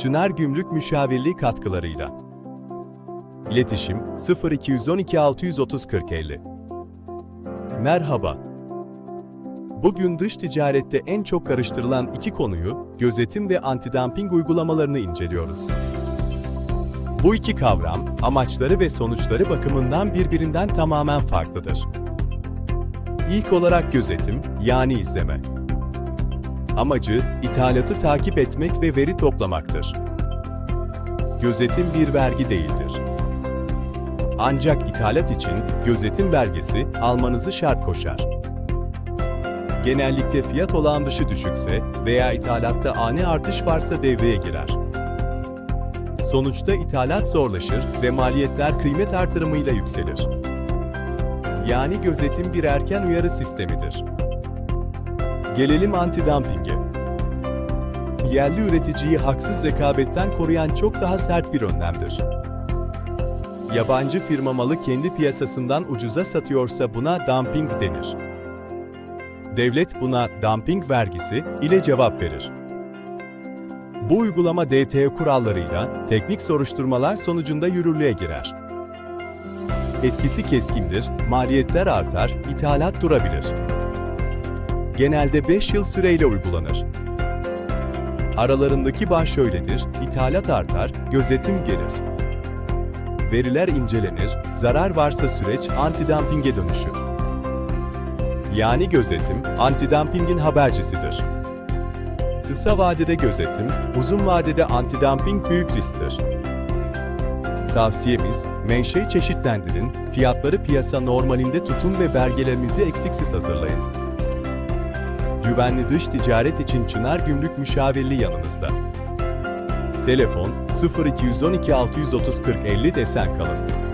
Çınar Gümrük Müşavirliği katkılarıyla. İletişim 0212 630 4050. Merhaba. Bugün dış ticarette en çok karıştırılan iki konuyu gözetim ve antidumping uygulamalarını inceliyoruz. Bu iki kavram amaçları ve sonuçları bakımından birbirinden tamamen farklıdır. İlk olarak gözetim yani izleme. Amacı ithalatı takip etmek ve veri toplamaktır. Gözetim bir vergi değildir. Ancak ithalat için gözetim belgesi almanızı şart koşar. Genellikle fiyat olağan dışı düşükse veya ithalatta ani artış varsa devreye girer. Sonuçta ithalat zorlaşır ve maliyetler kıymet artırımıyla yükselir. Yani gözetim bir erken uyarı sistemidir. Gelelim antidumpinge. Yerli üreticiyi haksız rekabetten koruyan çok daha sert bir önlemdir. Yabancı firma malı kendi piyasasından ucuza satıyorsa buna dumping denir. Devlet buna dumping vergisi ile cevap verir. Bu uygulama DTO kurallarıyla teknik soruşturmalar sonucunda yürürlüğe girer. Etkisi keskindir, maliyetler artar, ithalat durabilir. Genelde 5 yıl süreyle uygulanır. Aralarındaki bağ şöyledir, ithalat artar, gözetim gelir. Veriler incelenir, zarar varsa süreç antidumpinge dönüşür. Yani gözetim, antidumpingin habercisidir. Kısa vadede gözetim, uzun vadede antidumping büyük risktir. Tavsiyemiz, menşei çeşitlendirin, fiyatları piyasa normalinde tutun ve belgelerinizi eksiksiz hazırlayın. Güvenli dış ticaret için Çınar Gümrük Müşavirliği yanınızda. Telefon 0212 630 40 50 desen kalın.